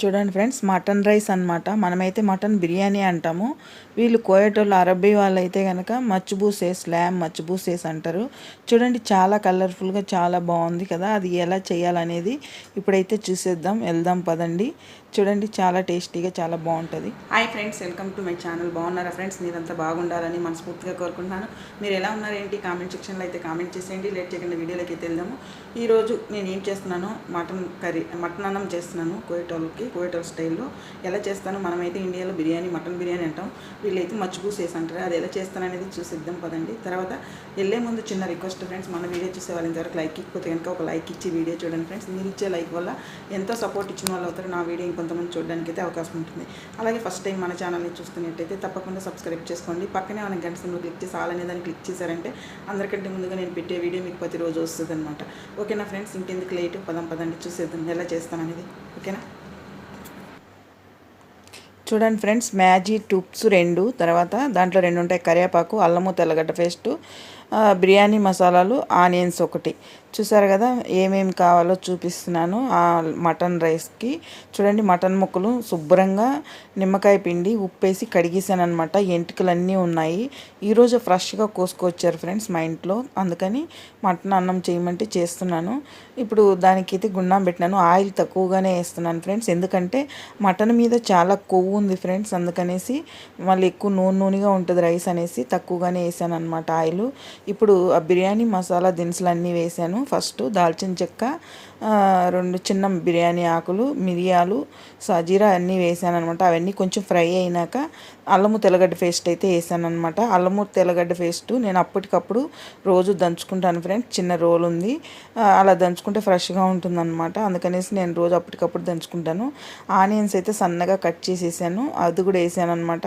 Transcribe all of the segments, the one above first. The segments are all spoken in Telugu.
చూడండి ఫ్రెండ్స్ మటన్ రైస్ అన్నమాట. మనమైతే మటన్ బిర్యానీ అంటాము. వీళ్ళు కోయటోళ్ళు అరబ్బీ వాళ్ళు అయితే కనుక మచ్చుబూసేస్ ల్యామ్ మచ్చుబూసేస్ అంటారు. చూడండి చాలా కలర్ఫుల్గా చాలా బాగుంది కదా. అది ఎలా చేయాలనేది ఇప్పుడైతే చూసేద్దాం. వెళ్దాం పదండి. చూడండి చాలా టేస్టీగా చాలా బాగుంటుంది. Hi friends welcome to my channel. బాగున్నారా ఫ్రెండ్స్? మీరంతా బాగుండాలని మనస్ఫూర్తిగా కోరుకుంటున్నాను. మీరు ఎలా ఉన్నారు ఏంటి? కామెంట్ సెక్షన్లో అయితే కామెంట్ చేసేయండి. లేట్ చేయకుండా వీడియోలోకి అయితే వెళ్దాము. ఈరోజు నేను ఏం చేస్తున్నాను? మటన్ కర్రీ మటన్ అన్నం చేస్తున్నాను కోయటోళ్ళకి. కోయటోల్ స్టైల్లో ఎలా చేస్తాను మనమైతే ఇండియాలో బిర్యానీ మటన్ బిర్యానీ అంటాం. వీళ్ళైతే మచ్చిపూసి వేసి అంటారు అది ఎలా చేస్తాననేది చూసిద్దాం పదండి. తర్వాత వెళ్ళే ముందు చిన్న రిక్వెస్ట్ ఫ్రెండ్స్ మన వీడియో చూసే వాళ్ళు ఇంతవరకు లైక్ ఇకపోతే కనుక ఒక లైక్ ఇచ్చి వీడియో చూడండి ఫ్రెండ్స్. మీరు ఇచ్చే లైక్ వల్ల ఎంతో సపోర్ట్ ఇచ్చిన వాళ్ళు అవుతారు నా వీడియో ఇంకొంతమంది చూడడానికి అయితే అవకాశం ఉంటుంది. అలాగే ఫస్ట్ టైం మన ఛానల్ని చూస్తున్నట్టయితే తప్పకుండా సబ్స్క్రైబ్ చేసుకోండి. పక్కనే మన గంట సింబల్ క్లిక్ చేసి ఆల్ అనే దాన్ని క్లిక్ చేశారంటే అందరికంటే ముందుగా నేను పెట్టే వీడియో మీకు ప్రతిరోజు వస్తుంది అనమాట ఓకేనా ఫ్రెండ్స్? ఇంకెందుకు లేట్? పదం పదండి. చూసేద్దాం ఎలా చేస్తాను అనేది ఓకేనా? చూడండి ఫ్రెండ్స్ మ్యాజీ టూప్స్ రెండు తర్వాత దాంట్లో రెండు ఉంటాయి కరివేపాకు అల్లము తెల్లగడ్డ పేస్టు బిర్యానీ మసాలాలు ఆనియన్స్ ఒకటి. చూసారు కదా ఏమేమి కావాలో చూపిస్తున్నాను. ఆ మటన్ రైస్కి చూడండి మటన్ ముక్కలు శుభ్రంగా నిమ్మకాయ పిండి ఉప్పేసి కడిగేసాను అనమాట ఎంటుకలు అన్నీ ఉన్నాయి ఈరోజు ఫ్రెష్గా కోసుకొచ్చారు ఫ్రెండ్స్ మా ఇంట్లో. అందుకని మటన్ అన్నం చేయమంటే చేస్తున్నాను. ఇప్పుడు దానికైతే గుండం పెట్టినాను. ఆయిల్ తక్కువగానే వేస్తున్నాను ఫ్రెండ్స్. ఎందుకంటే మటన్ మీద చాలా కొవ్వు ఉంది ఫ్రెండ్స్. అందుకనేసి మళ్ళీ ఎక్కువ నూనె నూనెగా ఉంటుంది రైస్ అనేసి తక్కువగానే వేసాను అనమాట ఆయిల్. ఇప్పుడు ఆ బిర్యానీ మసాలా దినుసులు అన్నీ వేసాను. ఫస్ట్ దాల్చిన చెక్క రెండు చిన్న బిర్యానీ ఆకులు మిరియాలు సజీరా అన్నీ వేసాను అనమాట అవన్నీ కొంచెం ఫ్రై అయినాక అల్లము తెల్లగడ్డ పేస్ట్ అయితే వేసాను అనమాట అల్లము తెల్లగడ్డ పేస్ట్ నేను అప్పటికప్పుడు రోజు దంచుకుంటాను ఫ్రెండ్స్. చిన్న రోల్ ఉంది. అలా దంచుకుంటే ఫ్రెష్గా ఉంటుంది అనమాట అందుకనేసి నేను రోజు అప్పటికప్పుడు దంచుకుంటాను. ఆనియన్స్ అయితే సన్నగా కట్ చేసేసాను. అది కూడా వేసాను అనమాట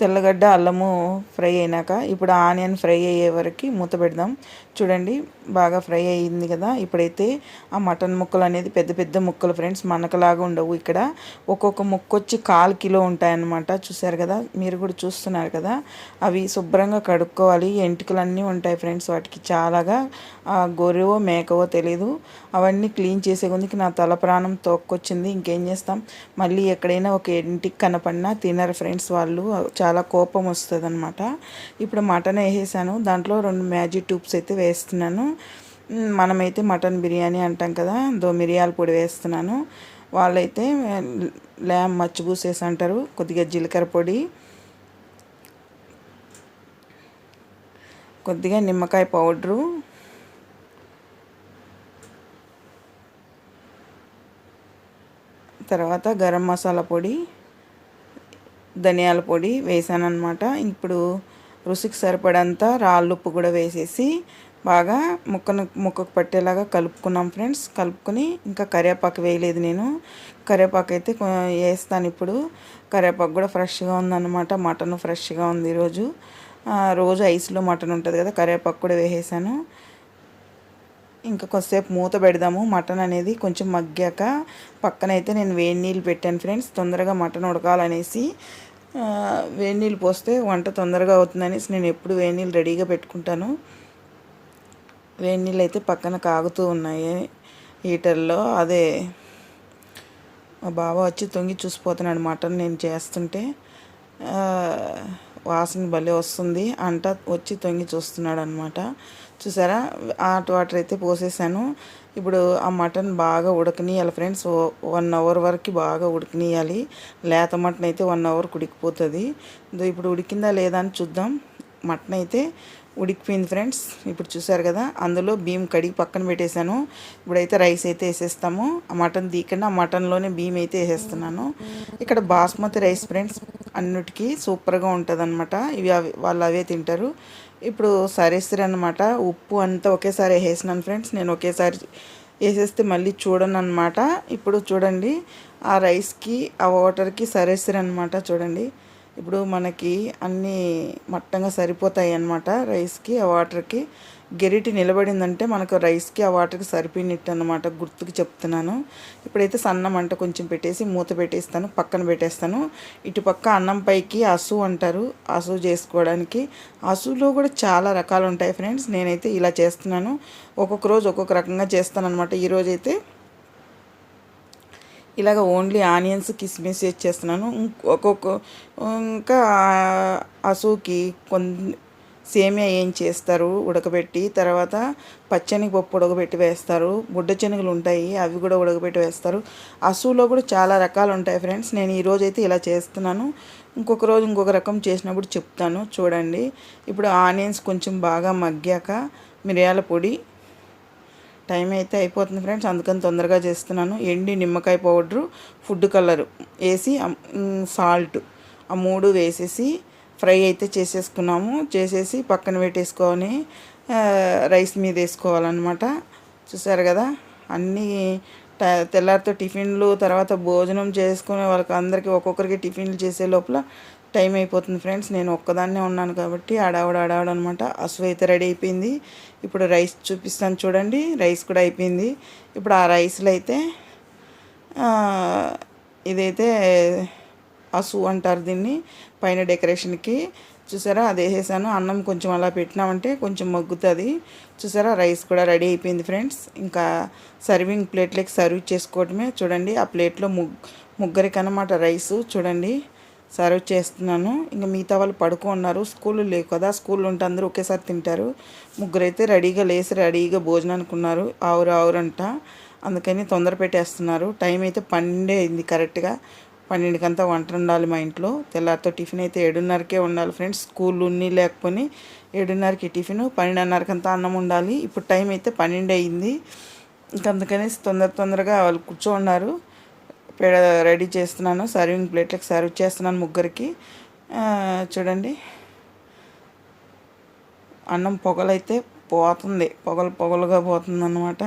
తెల్లగడ్డ అల్లము ఫ్రై అయినాక ఇప్పుడు ఆనియన్ ఫ్రై అయ్యే వరకు మూత పెడదాం. చూడండి బాగా ఫ్రై అయ్యింది కదా. ఇప్పుడైతే ఆ మటన్ ముక్కలు అనేది పెద్ద పెద్ద ముక్కలు ఫ్రెండ్స్ మనకలాగా ఉండవు ఇక్కడ. ఒక్కొక్క ముక్క వచ్చి కాలు కిలో ఉంటాయన్నమాట. చూసారు కదా? మీరు కూడా చూస్తున్నారు కదా? అవి శుభ్రంగా కడుక్కోవాలి. ఎంటుకలన్నీ ఉంటాయి ఫ్రెండ్స్ వాటికి. చాలాగా గొర్రెవో మేకవో తెలీదు. అవన్నీ క్లీన్ చేసే కొందికి నా తల ప్రాణం తోక్కొచ్చింది. ఇంకేం చేస్తాం? మళ్ళీ ఎక్కడైనా ఒక ఇంటికి కనపడినా తినరు ఫ్రెండ్స్ వాళ్ళు. చాలా కోపం వస్తుంది అనమాట ఇప్పుడు మటన్ వేసేసాను. దాంట్లో రెండు మ్యాజిక్ ట్యూబ్స్ అయితే వేస్తున్నాను. మనమైతే మటన్ బిర్యానీ అంటాం కదా దో మిరియాల పొడి వేస్తున్నాను. వాళ్ళైతే ల్యామ్ మచ్చిపూసేసి అంటారు కొద్దిగా జీలకర్ర పొడి కొద్దిగా నిమ్మకాయ పౌడరు తర్వాత గరం మసాలా పొడి ధనియాల పొడి వేసాను అనమాట ఇప్పుడు రుచికి సరిపడంత రాళ్ళుప్పు కూడా వేసేసి బాగా ముక్కను ముక్కకు పట్టేలాగా కలుపుకున్నాం ఫ్రెండ్స్. కలుపుకొని ఇంకా కరివేపాకు వేయలేదు నేను. కరివేపాకు అయితే వేస్తాను ఇప్పుడు. కరివేపాకు కూడా ఫ్రెష్గా ఉందన్నమాట. మటన్ ఫ్రెష్గా ఉంది ఈరోజు. రోజు ఐస్లో మటన్ ఉంటుంది కదా కరివేపాకు కూడా వేసేసాను. ఇంకా కొద్దిసేపు మూత పెడదాము. మటన్ అనేది కొంచెం మగ్గాక పక్కనైతే నేను వేడి నీళ్ళు పెట్టాను ఫ్రెండ్స్. తొందరగా మటన్ ఉడకాలనేసి వేడి నీళ్ళు పోస్తే వంట తొందరగా అవుతుందనేసి నేను ఎప్పుడు వేడి నీళ్ళు రెడీగా పెట్టుకుంటాను. వేడి నీళ్ళు అయితే పక్కన కాగుతూ ఉన్నాయి హీటర్లో. అదే మా బావ వచ్చి తొంగి చూసిపోతున్నాడు మటన్ నేను చేస్తుంటే. వాసన భలే వస్తుంది. అంట వచ్చి తొంగి చూస్తున్నాడు అనమాట చూసారా? హాట్ వాటర్ అయితే పోసేసాను. ఇప్పుడు ఆ మటన్ బాగా ఉడకనియాలి ఫ్రెండ్స్. వన్ అవర్ వరకు బాగా ఉడకనియాలి. లేత మటన్ అయితే వన్ అవర్ ఉడికిపోతుంది ఇప్పుడు ఉడికిందా లేదా అని చూద్దాం. మటన్ అయితే ఉడికిపోయింది ఫ్రెండ్స్. ఇప్పుడు చూసారు కదా అందులో బియ్యం కడిగి పక్కన పెట్టేశాను. ఇప్పుడైతే రైస్ అయితే వేసేస్తాము. ఆ మటన్ తీయకుండా ఆ మటన్లోనే బియ్యం అయితే వేసేస్తున్నాను. ఇక్కడ బాస్మతి రైస్ ఫ్రెండ్స్ అన్నిటికీ సూపర్గా ఉంటుంది అనమాట ఇవి అవి వాళ్ళు అవే తింటారు. ఇప్పుడు సరేస్తారు అనమాట ఉప్పు అంతా ఒకేసారి వేసేసినాను ఫ్రెండ్స్. నేను ఒకేసారి వేసేస్తే మళ్ళీ చూడను అనమాట ఇప్పుడు చూడండి ఆ రైస్కి ఆ వాటర్కి సరేస్తారు అనమాట చూడండి. ఇప్పుడు మనకి అన్నీ మట్టంగా సరిపోతాయి అన్నమాట రైస్కి ఆ వాటర్కి. గెరిటి నిలబడిందంటే మనకు రైస్కి ఆ వాటర్కి సరిపోయినట్టు అనమాట గుర్తుకు చెప్తున్నాను. ఇప్పుడైతే సన్నం అంట కొంచెం పెట్టేసి మూత పెట్టేస్తాను పక్కన పెట్టేస్తాను. ఇటు పక్క అన్నం పైకి అసు అంటారు అసు చేసుకోవడానికి. అసులో కూడా చాలా రకాలు ఉంటాయి ఫ్రెండ్స్ నేనైతే ఇలా చేస్తున్నాను. ఒక్కొక్క రోజు ఒక్కొక్క రకంగా చేస్తాను అనమాట ఈరోజైతే ఇలాగ ఓన్లీ ఆనియన్స్ కిస్మిస్ చేస్తున్నాను. ఒక్కొక్క ఇంకా అసూకి కొన్ని సేమియా ఏం చేస్తారు? ఉడకబెట్టి తర్వాత పచ్చని పప్పు ఉడకబెట్టి వేస్తారు. బుడ్డ శనగలు ఉంటాయి అవి కూడా ఉడకబెట్టి వేస్తారు. అసూలో కూడా చాలా రకాలు ఉంటాయి ఫ్రెండ్స్. నేను ఈరోజు అయితే ఇలా చేస్తున్నాను. ఇంకొక రోజు ఇంకొక రకం చేసినప్పుడు చెప్తాను. చూడండి. ఇప్పుడు ఆనియన్స్ కొంచెం బాగా మగ్గాక మిరియాల పొడి టైం అయితే అయిపోతుంది ఫ్రెండ్స్. అందుకని తొందరగా చేస్తున్నాను. ఎండి నిమ్మకాయ పౌడరు ఫుడ్ కలర్ వేసి సాల్ట్ ఆ మూడు వేసేసి ఫ్రై అయితే చేసేసుకున్నాము. చేసేసి పక్కన పెట్టేసుకొని రైస్ మీద వేసుకోవాలన్నమాట. చూసారు కదా? అన్నీ తెల్లారితో టిఫిన్లు తర్వాత భోజనం చేసుకునే వాళ్ళకి అందరికీ ఒక్కొక్కరికి టిఫిన్లు చేసే లోపల టైం అయిపోతుంది ఫ్రెండ్స్. నేను ఒక్కదాన్నే ఉన్నాను కాబట్టి ఆడావిడ ఆడావిడ అనమాట అసలు అయితే రెడీ అయిపోయింది. ఇప్పుడు రైస్ చూపిస్తాను చూడండి. రైస్ కూడా అయిపోయింది. ఇప్పుడు ఆ రైస్లో అయితే ఇదైతే అసు అంటారు దీన్ని పైన డెకరేషన్కి. చూసారా? అది వేసేసాను అన్నం కొంచెం అలా పెట్టినామంటే కొంచెం మగ్గుతుంది. చూసారా? రైస్ కూడా రెడీ అయిపోయింది ఫ్రెండ్స్. ఇంకా సర్వింగ్ ప్లేట్లకి సర్వ్ చేసుకోవటమే చూడండి ఆ ప్లేట్లో ముగ్ ముగ్గురికి అన్నమాట రైస్. చూడండి సర్వ్ చేస్తున్నాను. ఇంకా మిగతా వాళ్ళు పడుకున్నారు. స్కూల్ లేవు కదా? స్కూల్ ఉంటే అందరూ ఒకేసారి తింటారు. ముగ్గురు అయితే రెడీగా లేసి రెడీగా భోజనానికి ఉన్నారు ఆవురు ఆవురంట. అందుకని తొందర పెట్టేస్తున్నారు. టైం అయితే పన్నెండే అయింది కరెక్ట్గా. పన్నెండుకంతా వంట ఉండాలి మా ఇంట్లో. తెల్లారితో టిఫిన్ అయితే ఏడున్నరకే ఉండాలి ఫ్రెండ్స్. స్కూల్ ఉన్ని లేకపోయి ఏడున్నరకి టిఫిన్ పన్నెండున్నరకంతా అన్నం ఉండాలి. ఇప్పుడు టైం అయితే పన్నెండు అయింది ఇంక అందుకని తొందర తొందరగా వాళ్ళు కూర్చోన్నారు. పేడ రెడీ చేస్తున్నాను. సర్వింగ్ ప్లేట్లకు సర్వ్ చేస్తున్నాను ముగ్గురికి. చూడండి. అన్నం పొగలైతే పోతుంది. పొగలు పొగలుగా పోతుంది అన్నమాట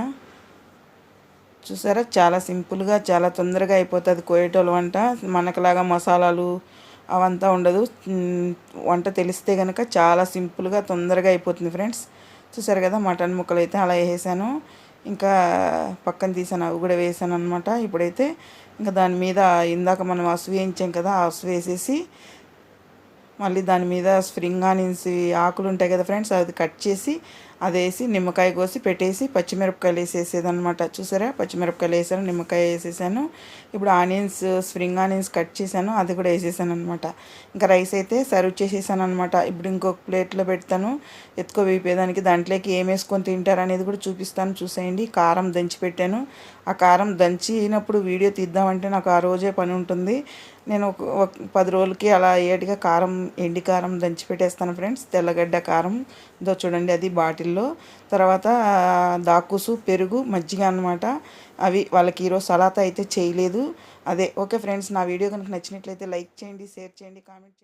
చూసారా? చాలా సింపుల్గా చాలా తొందరగా అయిపోతుంది కోయేటోళ్ళ వంట. మనకులాగా మసాలాలు అవంతా ఉండదు. వంట తెలిస్తే కనుక చాలా సింపుల్గా తొందరగా అయిపోతుంది ఫ్రెండ్స్. చూసారు కదా మటన్ ముక్కలు అయితే అలా వేసాను ఇంకా పక్కన తీసాను అవి కూడా వేసాను అనమాట ఇప్పుడైతే ఇంకా దాని మీద ఇందాక మనం అసు వేయించాం కదా ఆ అసు వేసేసి మళ్ళీ దాని మీద స్ప్రింగ్ ఆనియన్స్ ఆకులు ఉంటాయి కదా ఫ్రెండ్స్ అది కట్ చేసి అది వేసి నిమ్మకాయ కోసి పెట్టేసి పచ్చిమిరపకాయలు వేసేసేదనమాట చూసారా? పచ్చిమిరపకాయలు వేసాను నిమ్మకాయ వేసేసాను. ఇప్పుడు ఆనియన్స్ స్ప్రింగ్ ఆనియన్స్ కట్ చేశాను అది కూడా వేసేసాను అనమాట ఇంకా రైస్ అయితే సర్వ్ చేసేసాను అనమాట ఇప్పుడు ఇంకొక ప్లేట్లో పెడతాను. ఎత్తుకో వేపేదానికి దాంట్లోకి ఏం వేసుకొని తింటారు అనేది కూడా చూపిస్తాను. చూసేయండి. కారం దంచి పెట్టాను. ఆ కారం దంచినప్పుడు వీడియో తీద్దామంటే నాకు ఆ రోజే పని ఉంటుంది. నేను ఒక ఒక పది రోజులకి అలా ఏటిగా కారం ఎండి కారం దంచి పెట్టేస్తాను ఫ్రెండ్స్. తెల్లగడ్డ కారం. దో చూడండి అది బాటిల్. బాటిల్లో తర్వాత దాకుసు పెరుగు మజ్జిగ అనమాట అవి వాళ్ళకి ఈరోజు సలాత అయితే చేయలేదు. అదే ఓకే ఫ్రెండ్స్ నా వీడియో కనుక నచ్చినట్లయితే లైక్ చేయండి షేర్ చేయండి కామెంట్ చేయండి.